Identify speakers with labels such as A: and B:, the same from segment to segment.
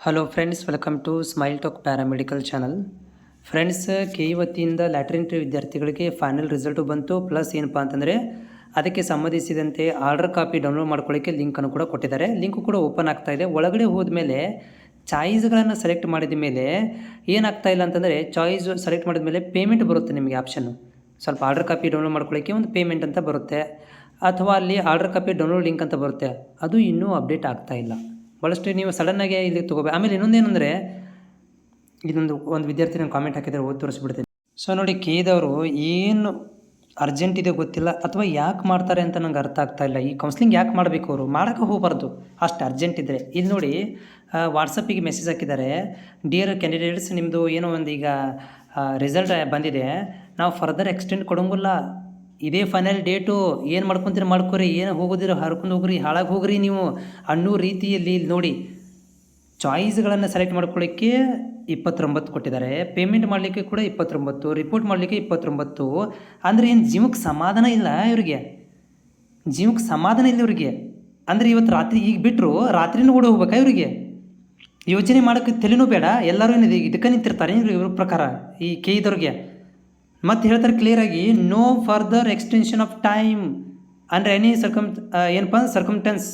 A: Hello friends welcome to smile talk paramedical channel friends K E ವತಿಯಿಂದ ಲ್ಯಾಟ್ರಿನ್ಟ್ರಿ ವಿದ್ಯಾರ್ಥಿಗಳಿಗೆ final result ಬಂತು. Plus ಏನಪ್ಪ ಅಂತಂದರೆ, ಅದಕ್ಕೆ ಸಂಬಂಧಿಸಿದಂತೆ ಆರ್ಡರ್ ಕಾಪಿ ಡೌನ್ಲೋಡ್ ಮಾಡ್ಕೊಳ್ಳೋಕ್ಕೆ ಲಿಂಕನ್ನು ಕೂಡ ಕೊಟ್ಟಿದ್ದಾರೆ. ಲಿಂಕು ಕೂಡ ಓಪನ್ ಆಗ್ತಾ ಇದೆ. ಒಳಗಡೆ ಹೋದ್ಮೇಲೆ ಚಾಯ್ಸ್ಗಳನ್ನು ಸೆಲೆಕ್ಟ್ ಮಾಡಿದ ಮೇಲೆ ಏನಾಗ್ತಾ ಇಲ್ಲ ಅಂತಂದರೆ ಚಾಯ್ಸ್ ಸೆಲೆಕ್ಟ್ ಮಾಡಿದ ಮೇಲೆ ಪೇಮೆಂಟ್ ಬರುತ್ತೆ ನಿಮಗೆ ಆಪ್ಷನ್ನು ಸ್ವಲ್ಪ ಆರ್ಡರ್ ಕಾಪಿ ಡೌನ್ಲೋಡ್ ಮಾಡ್ಕೊಳ್ಳೋಕ್ಕೆ ಒಂದು ಪೇಮೆಂಟ್ ಅಂತ ಬರುತ್ತೆ. ಅಥವಾ ಅಲ್ಲಿ ಆರ್ಡರ್ ಕಾಪಿ ಡೌನ್ಲೋಡ್ ಲಿಂಕ್ ಅಂತ ಬರುತ್ತೆ. ಅದು ಇನ್ನೂ ಅಪ್ಡೇಟ್ ಆಗ್ತಾ ಇಲ್ಲ. ಭಾಳಷ್ಟು ನೀವು ಸಡನ್ನಾಗಿ ಇಲ್ಲಿ ತೊಗೋಬೇಕು ಆಮೇಲೆ ಇನ್ನೊಂದೇನೆಂದರೆ, ಇದೊಂದು ಒಂದು ವಿದ್ಯಾರ್ಥಿ ನಾನು ಕಾಮೆಂಟ್ ಹಾಕಿದರೆ ಓದಿ ತೋರಿಸ್ಬಿಡ್ತೀನಿ. ಸೊ ನೋಡಿ, ಕೇದವರು ಏನು ಅರ್ಜೆಂಟ್ ಇದೆ ಗೊತ್ತಿಲ್ಲ, ಅಥವಾ ಯಾಕೆ ಮಾಡ್ತಾರೆ ಅಂತ ನಂಗೆ ಅರ್ಥ ಆಗ್ತಾ ಇಲ್ಲ. ಈ ಕೌನ್ಸಿಲಿಂಗ್ ಯಾಕೆ ಮಾಡಬೇಕು ಅವರು? ಮಾಡೋಕ್ಕೆ ಹೋಗಬಾರ್ದು. ಅಷ್ಟು ಅರ್ಜೆಂಟ್ ಇದ್ದರೆ ಇಲ್ಲಿ ನೋಡಿ ವಾಟ್ಸಪ್ಪಿಗೆ ಮೆಸೇಜ್ ಹಾಕಿದ್ದಾರೆ. ಡಿಯರ್ ಕ್ಯಾಂಡಿಡೇಟ್ಸ್ ನಿಮ್ಮದು ಏನೋ ಒಂದು ಈಗ ರಿಸಲ್ಟ್ ಬಂದಿದೆ. ನಾವು ಫರ್ದರ್ ಎಕ್ಸ್ಟೆಂಡ್ ಕೊಡೋಂಗಿಲ್ಲ. ಇದೇ ಫೈನಲ್ ಡೇಟು ಏನು ಮಾಡ್ಕೊತೀರಿ ಮಾಡ್ಕೊರಿ, ಏನು ಹೋಗೋದಿರ ಹರ್ಕೊಂಡು ಹೋಗ್ರಿ, ಹಾಳಾಗಿ ಹೋಗ್ರಿ ನೀವು ಅನ್ನೋ ರೀತಿಯಲ್ಲಿ ಇಲ್ಲಿ ನೋಡಿ ಚಾಯ್ಸ್ಗಳನ್ನು ಸೆಲೆಕ್ಟ್ ಮಾಡ್ಕೊಳ್ಳಿಕ್ಕೆ ಇಪ್ಪತ್ತೊಂಬತ್ತು ಕೊಟ್ಟಿದ್ದಾರೆ. ಪೇಮೆಂಟ್ ಮಾಡಲಿಕ್ಕೆ ಕೂಡ ಇಪ್ಪತ್ತೊಂಬತ್ತು ರಿಪೋರ್ಟ್ ಮಾಡಲಿಕ್ಕೆ ಇಪ್ಪತ್ತೊಂಬತ್ತು. ಅಂದರೆ ಏನು ಜೀವಕ್ಕೆ ಸಮಾಧಾನ ಇಲ್ಲ ಇವರಿಗೆ? ಜೀವಕ್ಕೆ ಸಮಾಧಾನ ಇಲ್ಲ ಇವರಿಗೆ? ಅಂದರೆ ಇವತ್ತು ರಾತ್ರಿ ಈಗ ಬಿಟ್ಟರು ರಾತ್ರಿನೂ ಕೂಡ ಹೋಗ್ಬೇಕಾ ಇವರಿಗೆ? ಯೋಚನೆ ಮಾಡೋಕ್ಕೆ ತಲೆನೂ ಬೇಡ, ಎಲ್ಲರೂ ಏನಿದೆ, ಇದಕ್ಕೆ ನಿಂತಿರ್ತಾರೆ ಇವ್ರ ಪ್ರಕಾರ ಈ ಕೇಯ್ದವ್ರಿಗೆ ಮತ್ತೆ ಹೇಳ್ತಾರೆ ಕ್ಲಿಯರಾಗಿ no further extension of time ಅಂದರೆ ಎನಿ ಸರ್ಕಮ್ ಏನಪ್ಪ ಅಂದ್ರೆ ಸರ್ಕಮ್ಟೆನ್ಸ್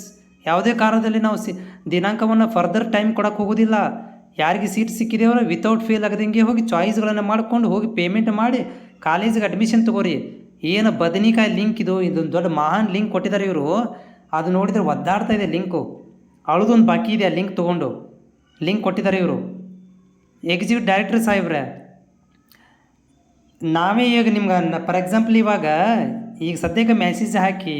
A: ಯಾವುದೇ ಕಾರಣದಲ್ಲಿ ನಾವು ಸಿ, ದಿನಾಂಕವನ್ನು ಫರ್ದರ್ ಟೈಮ್ ಕೊಡೋಕೆ ಹೋಗೋದಿಲ್ಲ. ಯಾರಿಗೆ ಸೀಟ್ ಸಿಕ್ಕಿದೆಯೋ ವಿತೌಟ್ ಫೇಲ್ ಆಗದಂಗೆ ಹೋಗಿ ಚಾಯ್ಸ್ಗಳನ್ನು ಮಾಡ್ಕೊಂಡು ಹೋಗಿ ಪೇಮೆಂಟ್ ಮಾಡಿ ಕಾಲೇಜಿಗೆ ಅಡ್ಮಿಷನ್ ತಗೋರಿ. ಏನು ಬದನಿಕಾಯಿ ಲಿಂಕ್ ಇದು, ಇದೊಂದು ದೊಡ್ಡ ಮಹಾನ್ ಲಿಂಕ್ ಕೊಟ್ಟಿದ್ದಾರೆ ಇವರು. ಅದು ನೋಡಿದರೆ ಒದ್ದಾಡ್ತಾ ಇದೆ ಲಿಂಕು ಅಳದೊಂದು ಬಾಕಿ ಇದೆ ಆ ಲಿಂಕ್ ತೊಗೊಂಡು. ಲಿಂಕ್ ಕೊಟ್ಟಿದ್ದಾರೆ ಇವರು. ಎಕ್ಸಿಕ್ಯೂಟಿವ್ ಡೈರೆಕ್ಟರ್ ಸಾಹೇಬ್ರೆ ನಾವೇ ಈಗ ನಿಮ್ಗೆ ಫಾರ್ ಎಕ್ಸಾಂಪಲ್ ಇವಾಗ ಈಗ ಸದ್ಯಕ್ಕೆ ಮೆಸೇಜ್ ಹಾಕಿ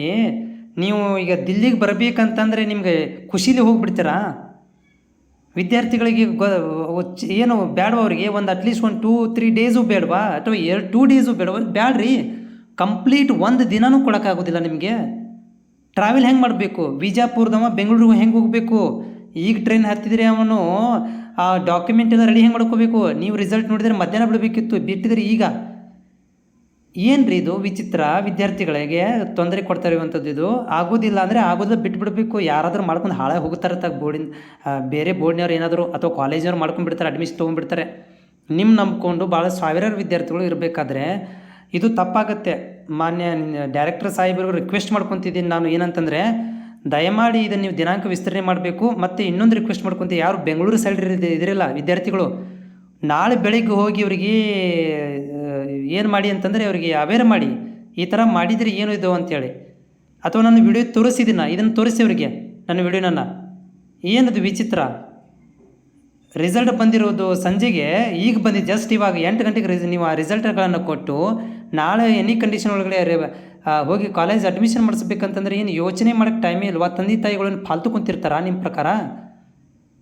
A: ನೀವು ಈಗ ದಿಲ್ಲಿಗೆ ಬರಬೇಕಂತಂದರೆ ನಿಮಗೆ ಖುಷಿಲಿ ಹೋಗಿಬಿಡ್ತೀರಾ? ವಿದ್ಯಾರ್ಥಿಗಳಿಗೆ ಏನು ಬೇಡವಾ ಅವರಿಗೆ? ಒಂದು ಅಟ್ಲೀಸ್ಟ್ ಒಂದು ಟೂ ತ್ರೀ ಡೇಸು ಬೇಡವಾ ಅಥವಾ ಎರಡು ಟೂ ಡೇಸು ಬೇಡವಾ ಬೇಡ್ರಿ ಕಂಪ್ಲೀಟ್ ಒಂದು ದಿನನೂ ಕೊಡೋಕ್ಕಾಗೋದಿಲ್ಲ ನಿಮಗೆ. ಟ್ರಾವೆಲ್ ಹೆಂಗೆ ಮಾಡಬೇಕು? ಬಿಜಾಪುರದವ ಬೆಂಗಳೂರಿಗೆ ಹೆಂಗೆ ಹೋಗಬೇಕು? ಈಗ ಟ್ರೈನ್ ಹತ್ತಿದ್ರೆ ಅವನು ಆ ಡಾಕ್ಯುಮೆಂಟ್ ಎಲ್ಲ ರೆಡಿ ಹೆಂಗೆ ಮಾಡ್ಕೋಬೇಕು? ನೀವು ರಿಸಲ್ಟ್ ನೋಡಿದರೆ ಮಧ್ಯಾಹ್ನ ಬಿಡಬೇಕಿತ್ತು, ಬಿಟ್ಟಿದ್ರೆ ಈಗ. ಏನು ರೀ ಇದು? ವಿಚಿತ್ರ. ವಿದ್ಯಾರ್ಥಿಗಳಿಗೆ ತೊಂದರೆ ಕೊಡ್ತಾ ಇರುವಂಥದ್ದು ಇದು. ಆಗೋದಿಲ್ಲ ಅಂದರೆ ಆಗೋದಿಲ್ಲ ಬಿಟ್ಬಿಡಬೇಕು. ಯಾರಾದರೂ ಮಾಡ್ಕೊಂಡು ಹಾಳೆ ಹೋಗ್ತಾರೆ ತಗ ಬೋರ್ಡಿನ ಬೇರೆ ಬೋರ್ಡ್ನವ್ರು ಏನಾದರೂ ಅಥವಾ ಕಾಲೇಜಿನವ್ರು ಮಾಡ್ಕೊಂಡ್ಬಿಡ್ತಾರೆ ಅಡ್ಮಿಷನ್ ತೊಗೊಂಡ್ಬಿಡ್ತಾರೆ. ನಿಮ್ಮ ನಂಬ್ಕೊಂಡು ಭಾಳ ಸಾವಿರಾರು ವಿದ್ಯಾರ್ಥಿಗಳು ಇರಬೇಕಾದ್ರೆ ಇದು ತಪ್ಪಾಗತ್ತೆ. ಮಾನ್ಯ ಡೈರೆಕ್ಟರ್ ಸಾಹೇಬರಿಗೂ ರಿಕ್ವೆಸ್ಟ್ ಮಾಡ್ಕೊತಿದ್ದೀನಿ ನಾನು ಏನಂತಂದರೆ ದಯಮಾಡಿ ಇದನ್ನು ನೀವು ದಿನಾಂಕ ವಿಸ್ತರಣೆ ಮಾಡಬೇಕು ಮತ್ತು ಇನ್ನೊಂದು ರಿಕ್ವೆಸ್ಟ್ ಮಾಡ್ಕೊಂತ ಯಾರು ಬೆಂಗಳೂರು ಸೈಡ್ ಇದಿರಲ್ಲ, ವಿದ್ಯಾರ್ಥಿಗಳು, ನಾಳೆ ಬೆಳಿಗ್ಗೆ ಹೋಗಿ ಅವರಿಗೆ ಏನು ಮಾಡಿ ಅಂತಂದರೆ ಅವರಿಗೆ ಅವೇರ್ ಮಾಡಿ, ಈ ಥರ ಮಾಡಿದರೆ ಏನು ಇದು ಅಂತೇಳಿ. ಅಥವಾ ನಾನು ವಿಡಿಯೋ ತೋರಿಸಿದ್ದೀನ ಇದನ್ನು ತೋರಿಸಿ ಅವರಿಗೆ, ನನ್ನ ವಿಡಿಯೋನನ್ನು ಏನದು ವಿಚಿತ್ರ? ರಿಸಲ್ಟ್ ಬಂದಿರೋದು ಸಂಜೆಗೆ, ಈಗ ಬಂದಿದ್ದು ಜಸ್ಟ್ ಇವಾಗ ಎಂಟು ಗಂಟೆಗೆ ರಿಸ್ ನೀವು ಆ ರಿಸಲ್ಟ್ಗಳನ್ನು ಕೊಟ್ಟು, ನಾಳೆ ಎನಿ ಕಂಡೀಷನ್ ಒಳಗಡೆ ಹೋಗಿ ಕಾಲೇಜ್ ಅಡ್ಮಿಷನ್ ಮಾಡಿಸ್ಬೇಕಂತಂದ್ರೆ ಏನು ಯೋಚನೆ ಮಾಡೋಕ್ಕೆ ಟೈಮೇ ಇಲ್ವಾ? ತಂದೆ ತಾಯಿಗಳನ್ನು ಫಾಲ್ತು ಕುಂತಿರ್ತಾರಾ ನಿಮ್ಮ ಪ್ರಕಾರ?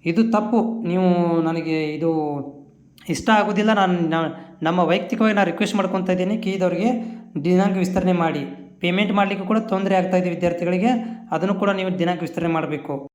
A: ಇದು ತಪ್ಪು. ನೀವು ನನಗೆ ಇದು ಇಷ್ಟ ಆಗೋದಿಲ್ಲ. ನಾನು ನಮ್ಮ ವೈಯಕ್ತಿಕವಾಗಿ ನಾನು ರಿಕ್ವೆಸ್ಟ್ ಮಾಡ್ಕೊತಾ ಇದ್ದೀನಿ. ಕೀದವ್ರಿಗೆ ದಿನಾಂಕ ವಿಸ್ತರಣೆ ಮಾಡಿ. ಪೇಮೆಂಟ್ ಮಾಡಲಿಕ್ಕೆ ಕೂಡ ತೊಂದರೆ ಆಗ್ತಾಯಿದೆ ವಿದ್ಯಾರ್ಥಿಗಳಿಗೆ. ಅದನ್ನು ಕೂಡ ನೀವು ದಿನಾಂಕ ವಿಸ್ತರಣೆ ಮಾಡಬೇಕು.